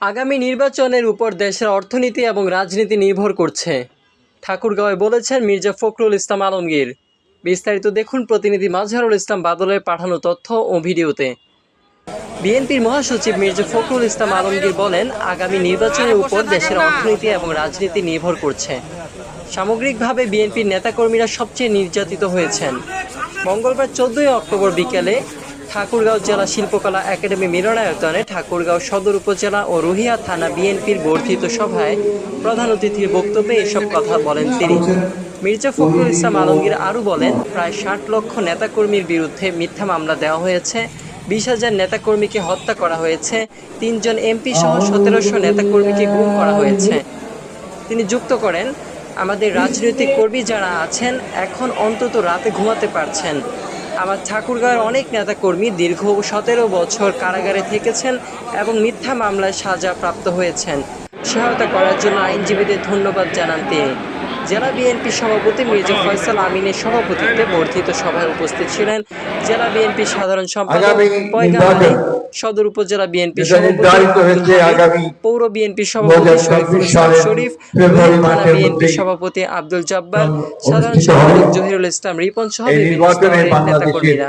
আগামী নির্বাচনের উপর দেশের অর্থনীতি এবং রাজনীতি নির্ভর করছে। ঠাকুরগাঁওয়ে বলেছেন মির্জা ফখরুল ইসলাম আলমগীর। বিস্তারিত দেখুন প্রতিনিধি মাজহারুল ইসলাম বাদলের পাঠানো তথ্য ও ভিডিওতে। বিএনপির মহাসচিব মির্জা ফখরুল ইসলাম আলমগীর বলেন, আগামী নির্বাচনের উপর দেশের অর্থনীতি এবং রাজনীতি নির্ভর করছে। সামগ্রিকভাবে বিএনপির নেতাকর্মীরা সবচেয়ে নির্যাতিত হয়েছেন। মঙ্গলবার চোদ্দই অক্টোবর বিকেলে ঠাকুরগাঁও জেলা শিল্পকলা একাডেমি মিলনায়তনে ঠাকুরগাঁও সদর উপজেলা ও রুহিয়া থানা বিএনপির বর্ধিত সভায় প্রধান অতিথির বক্তব্যে এসব কথা বলেন তিনি। মির্জা ফখরুল ইসলাম আলমগীর আরও বলেন, প্রায় ষাট লক্ষ নেতাকর্মীর বিরুদ্ধে মিথ্যা মামলা দেওয়া হয়েছে, বিশ হাজার নেতাকর্মীকে হত্যা করা হয়েছে, তিনজন এমপি সহ সতেরোশো নেতাকর্মীকে গুম করা হয়েছে। তিনি যুক্ত করেন, আমাদের রাজনৈতিক কর্মী যারা আছেন, এখন অন্তত রাতে ঘুমাতে পারছেন। আমার ঠাকুরগাঁয়ের অনেক নেতাকর্মী দীর্ঘ সতেরো বছর কারাগারে থেকেছেন এবং মিথ্যা মামলায় সাজা প্রাপ্ত হয়েছেন। সহায়তা করার জন্য আইনজীবীদের ধন্যবাদ জানান তিনি। জেলা বিএনপি সভাপতি মির্জা ফয়সাল আমিনের সভাপতিত্বে বর্ধিত সভায় উপস্থিত ছিলেন জেলা বিএনপি সাধারণ সম্পাদক সদর উপজেলা বিএনপি পৌর বিএনপি সভাপতি 2024 শরীফুল শরীফ থানা বিএনপি সভাপতি আব্দুল জব্বার সাধারণ সম্পাদক জহিরুল ইসলাম রিপন সহ বিভিন্ন নেতা কর্মীরা নেতাকর্মীরা।